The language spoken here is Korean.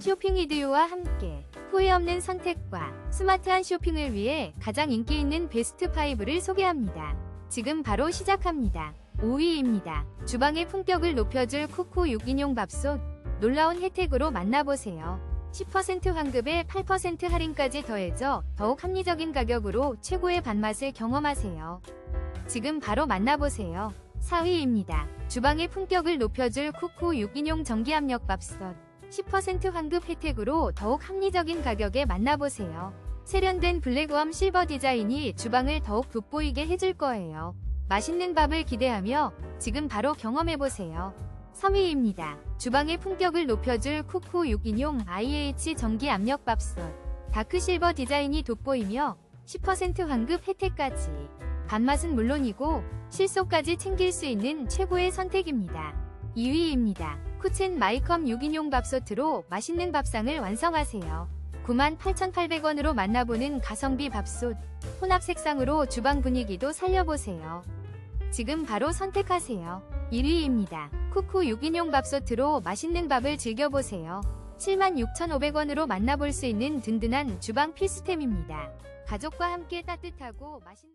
쇼핑 이디오와 함께 후회 없는 선택과 스마트한 쇼핑을 위해 가장 인기 있는 베스트 5를 소개합니다. 지금 바로 시작합니다. 5위입니다. 주방의 품격을 높여줄 쿠쿠 유기농 밥솥 놀라운 혜택으로 만나보세요. 10% 환급에 8% 할인까지 더해져 더욱 합리적인 가격으로 최고의 밥맛을 경험하세요. 지금 바로 만나보세요. 4위입니다. 주방의 품격을 높여줄 쿠쿠 유기농 전기압력 밥솥 10% 환급 혜택으로 더욱 합리적인 가격에 만나보세요. 세련된 블랙웜 실버 디자인이 주방을 더욱 돋보이게 해줄 거예요. 맛있는 밥을 기대하며 지금 바로 경험해보세요. 3위입니다. 주방의 품격을 높여줄 쿠쿠 유기농 IH 전기 압력 밥솥 다크 실버 디자인이 돋보이며 10% 환급 혜택까지 밥맛은 물론이고 실속까지 챙길 수 있는 최고의 선택입니다. 2위입니다. 쿠첸 마이컴 유기농 밥솥으로 맛있는 밥상을 완성하세요. 98,800원으로 만나보는 가성비 밥솥 혼합 색상으로 주방 분위기도 살려보세요. 지금 바로 선택하세요. 1위입니다. 쿠쿠 유기농 밥솥으로 맛있는 밥을 즐겨보세요. 76,500원으로 만나볼 수 있는 든든한 주방 필수템입니다. 가족과 함께 따뜻하고 맛있는